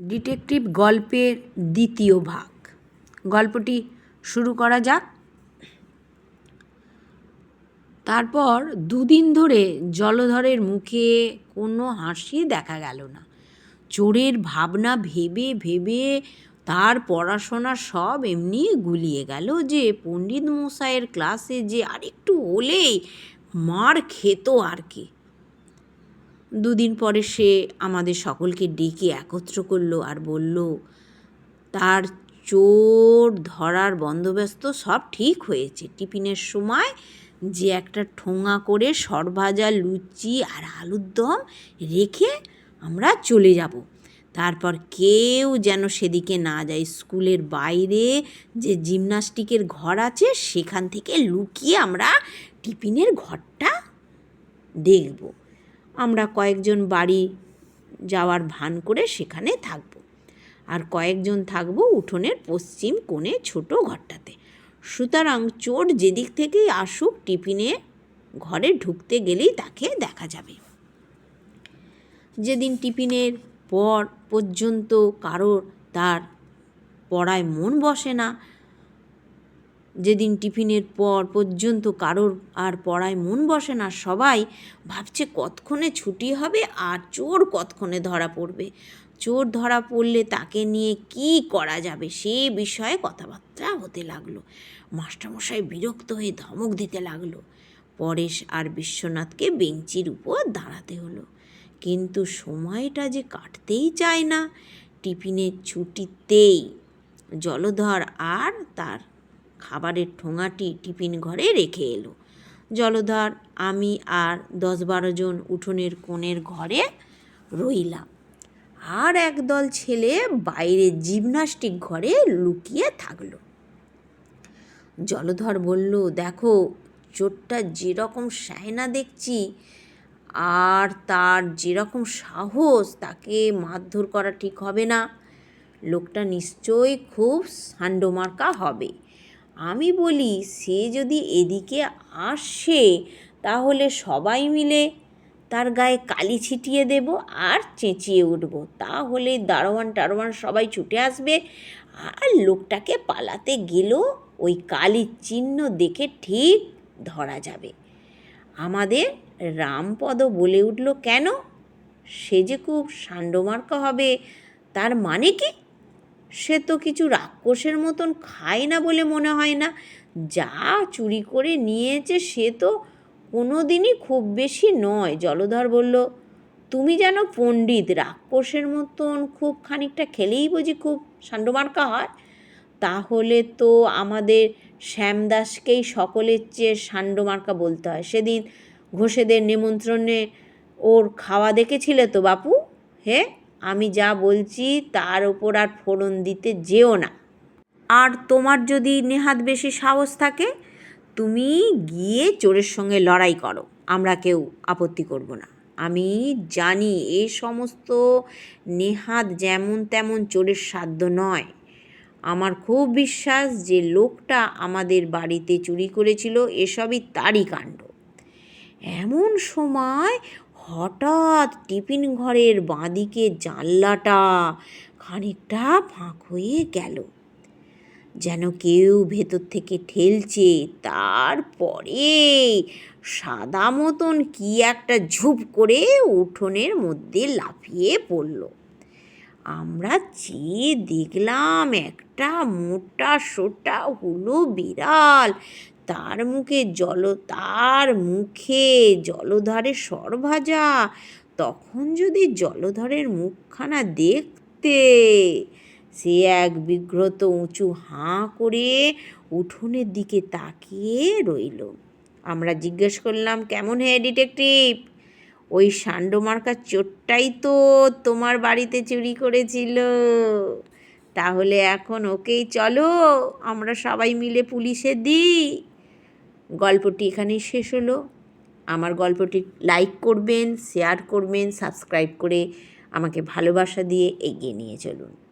Detective গল্পের দ্বিতীয় ভাগ। গল্পটি শুরু করা যাক। তারপর দুদিন ধরে জলধরের মুখে কোনো হাসি দেখা গেল না। চোরের ভাবনা ভেবে ভেবে তার পড়াশোনা সব এমনি গুলিয়ে গেল যে পণ্ডিত মশাইয়ের ক্লাসে যে আরেকটু হলেই মার খেত আর কি। দুদিন পরে সে আমাদের সকলকে ডেকে একত্র করল আর বলল, তার চোর ধরার বন্দোবস্ত সব ঠিক হয়েছে। টিফিনের সময় যে একটা ঠোঙা করে সরভাজা, লুচি আর আলুর দম রেখে আমরা চলে যাব। তারপর কেউ যেন সেদিকে না যায়। স্কুলের বাইরে যে জিমনাস্টিকের ঘর আছে, সেখান থেকে লুকিয়ে আমরা টিফিনের ঘরটা দেখব। আমরা কয়েকজন বাড়ি যাওয়ার ভান করে সেখানে থাকব। আর কয়েকজন থাকব উঠোনের পশ্চিম কোণে ছোট ঘরটাতে। সুতরাং চোর যেদিক থেকেই আসুক, টিফিনে ঘরে ঢুকতে গেলেই তাকে দেখা যাবে। যেদিন টিফিনের পর পর্যন্ত কারোর তার পড়ায় মন বসে না যেদিন টিফিনের পর পর্যন্ত কারোর আর পড়ায় মন বসে না, সবাই ভাবছে কতক্ষণে ছুটি হবে আর চোর কতক্ষণে ধরা পড়বে। চোর ধরা পড়লে তাকে নিয়ে কি করা যাবে সে বিষয়ে কথাবার্তা হতে লাগল। মাস্টারমশাই বিরক্ত হয়ে ধমক দিতে লাগল। পরেশ আর বিশ্বনাথকে বেঞ্চির উপর দাঁড়াতে হলো। কিন্তু সময়টা যে কাটতেই চায় না। টিফিনের ছুটিতেই জলধর আর তার খাবারের ঠোঙাটি টিফিন ঘরে রেখে এলো। জলধর, আমি আর দশ বারো জন উঠোনের কোণের ঘরে রইলাম। আর একদল ছেলে বাইরে জিমনাস্টিক ঘরে লুকিয়ে থাকল। জলধর বলল, দেখো চোরটা যেরকম সায়না দেখছি আর তার যেরকম সাহস, তাকে মারধর করা ঠিক হবে না। লোকটা নিশ্চয়ই খুব সান্ডমার্কা হবে। আমি বলি, সে যদি এদিকে আসে, তাহলে সবাই মিলে তার গায়ে কালি ছিটিয়ে দেব আর চেঁচিয়ে উঠব। তাহলে দারোয়ান টারোয়ান সবাই ছুটে আসবে আর লোকটাকে পালাতে গেলেও ওই কালির চিহ্ন দেখে ঠিক ধরা যাবে। আমাদের রামপদ বলে উঠল, কেন? সে যে খুব সান্ডমার্কা হবে, তার মানে কি? সে তো কিছু রাক্ষসের মতন খায় না বলে মনে হয় না। যা চুরি করে নিয়েছে সে তো কোনো দিনই খুব বেশি নয়, জলধর বলল। তুমি যেন পণ্ডিত, রাক্ষসের মতন খুব খানিকটা খেলেই বুঝি খুব সান্ডমার্কা হয় তাহলে তো আমাদের শ্যামদাসকেই সকলের চেয়ে সান্ডমার্কা বলতে হয়। সেদিন ঘোষেদের নিমন্ত্রণে ওর খাওয়া দেখেছিলে তো বাপু? হে? আমি যা বলছি তার ওপর আর ফোড়ন দিতে যেও না। আর তোমার যদি নেহাত বেশি সাহস থাকে, তুমি গিয়ে চোরের সঙ্গে লড়াই করো। আমরা কেউ আপত্তি করব না। আমি জানি এই সমস্ত নেহাত যেমন তেমন চোরের সাধ্য নয়। আমার খুব বিশ্বাস যে লোকটা আমাদের বাড়িতে চুরি করেছিল, এসবই তারই কাণ্ড। এমন সময় হঠাৎ টিফিন ঘরের বাঁদিকে জানলাটা খানিকটা ফাঁক হয়ে গেল। যেন কেউ ভেতর থেকে ঠেলছে, তারপরে সাদা মতন কি একটা ঝুপ করে উঠোনের মধ্যে লাফিয়ে পড়ল। আমরা চেয়ে দেখলাম একটা মোটা সোটা হলো বিড়াল তার মুখে জল, তার মুখে জলধারে সর ভাজা। তখন যদি জলধরের মুখখানা দেখতে, সে এক বিগ্রত উঁচু হাঁ করে উঠোনের দিকে তাকিয়ে রইল। আমরা জিজ্ঞেস করলাম, কেমন হে ডিটেকটিভ? ওই সান্ডমার্কার চোরটাই তো তোমার বাড়িতে চুরি করেছিল। তাহলে এখন ওকেই চলো, আমরা সবাই মিলে পুলিশে দিই। গল্পটি এখানেই শেষ হলো। আমার গল্পটি লাইক করবেন শেয়ার করবেন সাবস্ক্রাইব করে আমাকে ভালোবাসা দিয়ে এগিয়ে নিয়ে চলুন।